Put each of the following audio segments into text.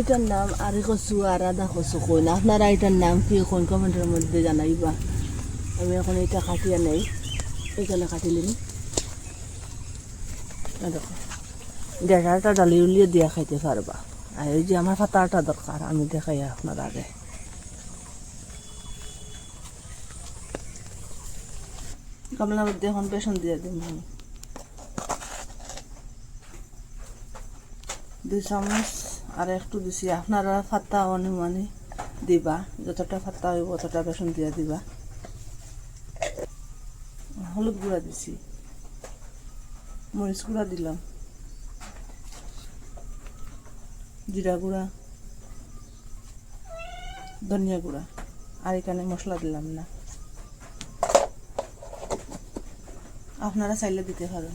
এটার নাম আরে কচু আর আদা কচু কইন আপনারা এটার নাম কি কোন কমেন্টের মধ্যে জানাইবা আমি এখন এটা কাটিয়ে নেই এখানে কাটিলিম দেখো ডেটাটা ডালি উলিয়ে দিয়া খাইতে পারবা আর এই যে আমার পাতাটা দরকার আমি দেখাই আপনার আগে গামলার মধ্যে এখন বেসন দিয়ে দিন দুই চামচ আর একটু দিছি, আপনারা ফাত্তা অনুমানে দিবা, যতটা ফাত্তা হইব ততটা বেসন দিয়া দিবা। হলুদ গুঁড়া দিছি, মরিচ গুঁড়া দিলাম, জিরা গুঁড়া, ধনিয়া গুঁড়া, আর এখানে মশলা দিলাম না। আপনারা চাইলে দিতে পারেন।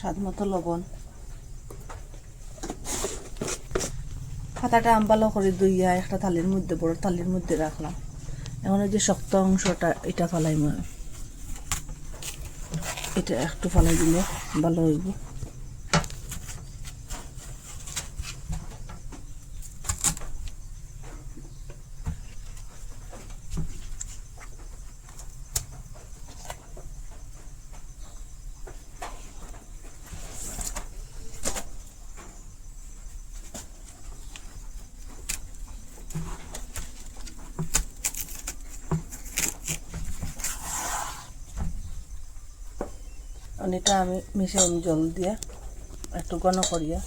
স্বাদ মতো লবণ। পাতাটা আম্বালো করে দুইয়া একটা থালির মধ্যে, বড় থালির মধ্যে রাখলাম। এখন ওই যে শক্ত অংশটা, এটা ফালাই এটা একটু ফালাই দিলে ভালো হইব। এটা আমি মিশাই জল দিয়ে একটু ঘন করিয়া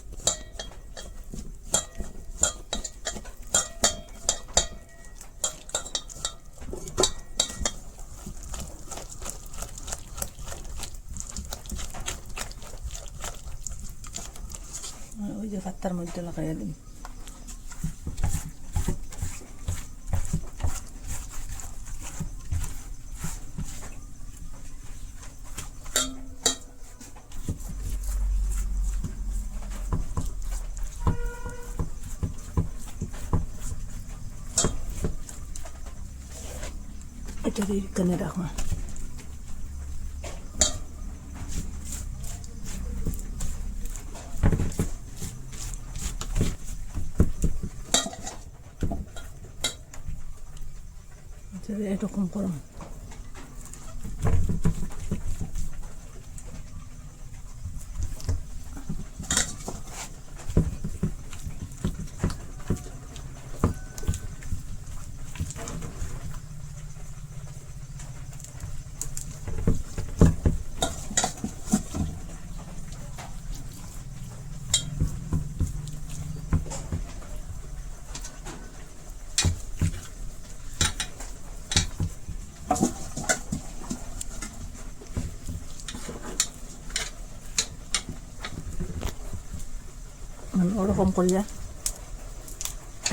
ওই যে পাত্তার মধ্যে লাগাইয়া দিন এটা এখানে রাখো। আচ্ছা, এরকম করো। মানে ওরকম করিয়া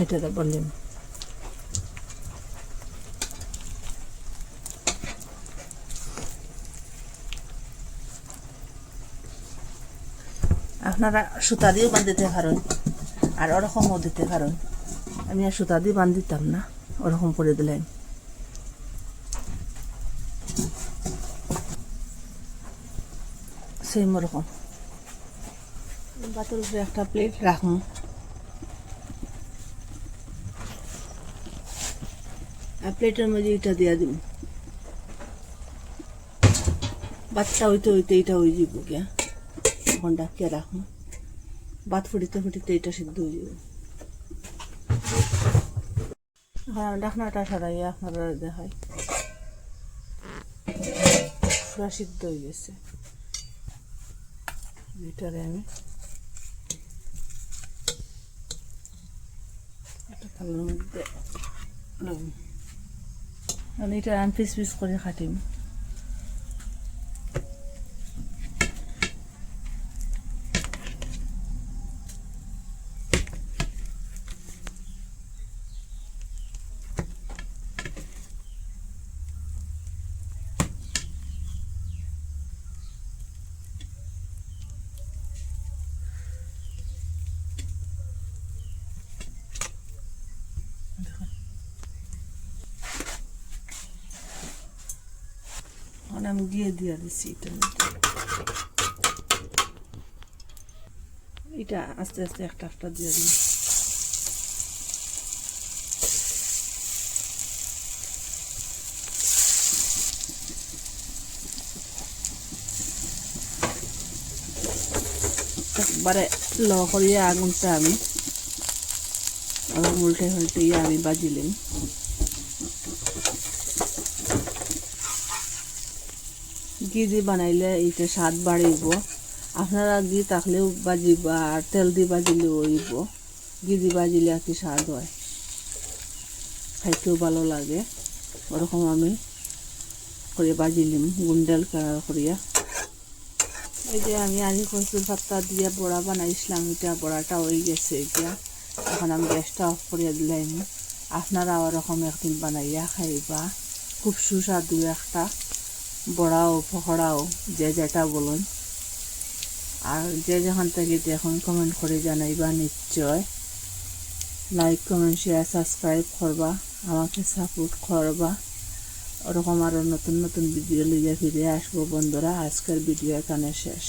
এটাতে বললাম আপনারা সুতা দিয়েও বান্ধিতে পারেন, আর ওরকমও দিতে পারেন। আমি আর সুতা দিয়ে বান্ধিতাম না, ওরকম করে দিলেন। সেম ওরকম। বাতের উপরে একটা প্লেট রাখুন আর প্লেটের মধ্যে এটা দিয়া দিন বাচ্চা হইতে হইতে এটা হয়ে যাব গিয়া। এখন ডাকিয়া রাখুন ভাত ফুটিতে ফুটিতে এটা সিদ্ধ হয়ে যাবে এখন আমি ডাকনাটা সারাইয়া আপনারা দেখাই। পুরা সিদ্ধ হয়ে গেছে। এটারে আমি থালার মধ্যে লইম। আর এটা পিস পিস করে কাটিম এখন আমি দিয়ে দিয়ে দিচ্ছি এটার মধ্যে। এটা আস্তে আস্তে একটা একটা দিয়ে দিন একবারে ল করিয়ে আগুনটা আমি উল্টে উল্টে আমি বাজিলাম। ঘি দিয়ে বানাইলে এইটা স্বাদ বাড়িব আপনারা ঘি থাকলেও বাজিবা আর তেল দিয়ে বাজিলেও হইব। ঘি দিয়ে বাজিলে কি স্বাদ হয়। খাইতেও ভালো লাগে। ওরকম আমি করে বাজিলিম, গুন্ডাল কালার করিয়া। এই যে আমি আনি কচুর পাত্তা দিয়ে বড়া বানাইছিলাম, এটা বড়াটা হয়ে গেছে এটা এখন আমি গ্যাসটা অফ করিয়া দিলাম আপনারা ওরকম একদিন বানাইয়া খাইবা। খুব সুস্বাদু একটা। বড়াও ফহড়াও যে যেটা বলুন। আর যে যখন থেকে দেখুন কমেন্ট করে জানাইবা নিশ্চয়। লাইক কমেন্ট শেয়ার সাবস্ক্রাইব করবা, আমাকে সাপোর্ট করবা। ওরকম আরও নতুন নতুন ভিডিও লিয়ে ফিরে আসব বন্ধুরা। আজকের ভিডিও এখানে শেষ।